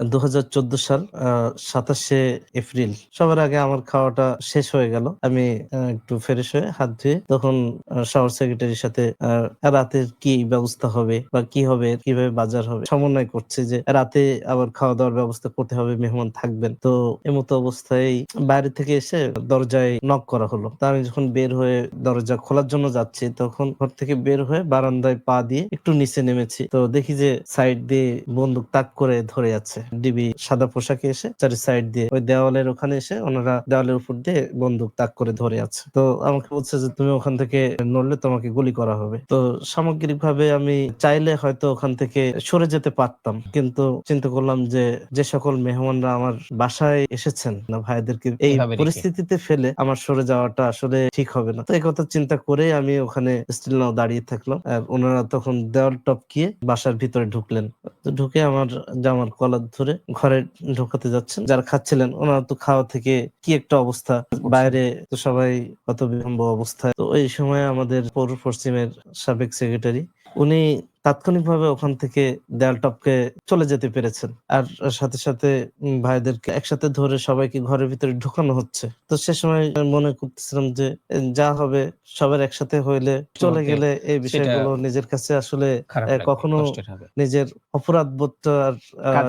দু হাজার চোদ্দ সাল সাতাশে এপ্রিল। সবার আগে আমার খাওয়াটা শেষ হয়ে গেল। আমি একটু ফ্রেশ হয়ে হাত ধুয়ে তখন শাওয়ার সেক্রেটারির সাথে রাতের কি ব্যবস্থা হবে বা কি হবে, কীভাবে বাজার হবে, সমন্বয় করছে যে রাতে আবার খাওয়া দাওয়ার ব্যবস্থা করতে হবে, মেহমান থাকবেন। তো এমতো অবস্থায় বাইরে থেকে এসে দরজায় নক করা হলো। তা আমি যখন বের হয়ে দরজা খোলার জন্য যাচ্ছি, তখন ঘর থেকে বের হয়ে বারান্দায় পা দিয়ে একটু নিচে নেমেছি। তো দেখি যে সাইড দিয়ে বন্দুক তাক করে ধরে আছে। ডিবি সাদা পোশাকে এসে চারি সাইড দিয়ে ওই দেওয়ালের ওখানে এসে ওনারা দেওয়ালের উপর দিয়ে বন্দুক তাক করে ধরে আছে। তো আমাকে বলছে যে তুমি ওখান থেকে নড়লে তোমাকে গুলি করা হবে। তো সামগ্রিক ভাবে আমি চাইলে হয়তো ওখান থেকে সরে যেতে পারতাম। কিন্তু চিন্তা করলাম যে যে সকল মেহমানরা আমার বাসায় এসেছেন না ভাইদেরকে এই পরিস্থিতিতে ফেলে আমার সরে যাওয়াটা আসলে ঠিক হবে না। তো এই কথা চিন্তা করে আমি ওখানে স্টিল নাও দাঁড়িয়ে থাকলাম। আর ওনারা তখন দেওয়াল টপকিয়ে বাসার ভিতরে ঢুকলেন। তো ঢুকে আমার জামার কলার ধরে ঘরে ঢোকাতে যাচ্ছেন। যারা খাচ্ছিলেন ওনারা তো খাওয়া থেকে কি একটা অবস্থা? বাইরে তো সবাই কত বিলম্ব অবস্থায়। তো এই সময় আমাদের পৌর পশ্চিমের সাবেক সেক্রেটারি উনি তাৎক্ষণিকভাবে ওখান থেকে দেয়াল টপকে চলে যেতে পেরেছেন। আর সাথে সাথে ভাইদেরকে একসাথে ধরে সবাইকে ঘরের ভিতরে ঢুকানো হচ্ছে। তো সে সময় মনে করতেছিলাম যে যা হবে সবার একসাথে হইলে চলে গেলে এই বিষয়গুলো নিজের কাছে আসলে কখনো নিজের অপরাধ বোধটা আর